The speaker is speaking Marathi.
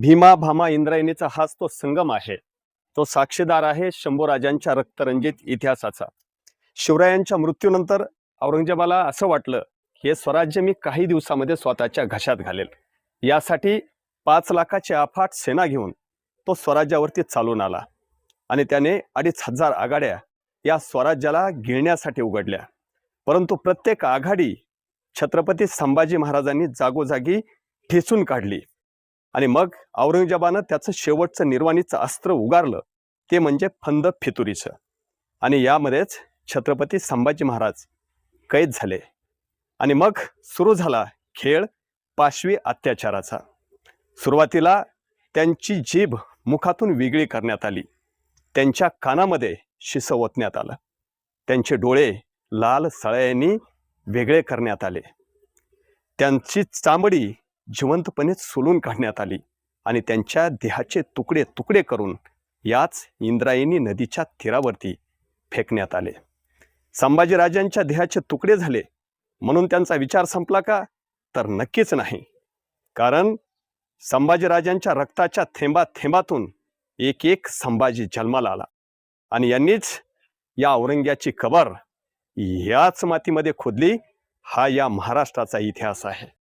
भीमा भामा इंद्रायणीचा हाच तो संगम आहे. तो साक्षीदार आहे शंभूराजांच्या रक्तरंजित इतिहासाचा. शिवरायांच्या मृत्यूनंतर औरंगजेबाला असं वाटलं हे स्वराज्य मी काही दिवसामध्ये स्वतःच्या घशात घालेल. यासाठी पाच लाखाची अफाट सेना घेऊन तो स्वराज्यावरती चालून आला. आणि त्याने अडीच हजार आघाड्या या स्वराज्याला गिळण्यासाठी उघडल्या. परंतु प्रत्येक आघाडी छत्रपती संभाजी महाराजांनी जागोजागी ठेचून काढली. आणि मग औरंगजेबानं त्याचं शेवटचं निर्वाणीचं अस्त्र उगारलं. ते म्हणजे फंद फितुरीचं. आणि यामध्येच छत्रपती संभाजी महाराज कैद झाले. आणि मग सुरू झाला खेळ पाशवी अत्याचाराचा. सुरुवातीला त्यांची जीभ मुखातून वेगळी करण्यात आली. त्यांच्या कानामध्ये शिस ओतण्यात आलं. त्यांचे डोळे लाल सळ्यांनी वेगळे करण्यात आले. त्यांची चामडी जिवंतपणे सोलून काढण्यात आली आणि त्यांच्या देहाचे तुकडे तुकडे करून याच इंद्रायणी नदीच्या तीरावरती फेकण्यात आले. संभाजीराजांच्या देहाचे तुकडे झाले. म्हणून त्यांचा विचार संपला का? तर नक्कीच नाही. कारण संभाजीराजांच्या रक्ताच्या थेंबा थेंबातून एक एक संभाजी जन्माला आला. आणि यांनीच या औरंग्याची कबर याच मातीमध्ये खोदली. हा या महाराष्ट्राचा इतिहास आहे.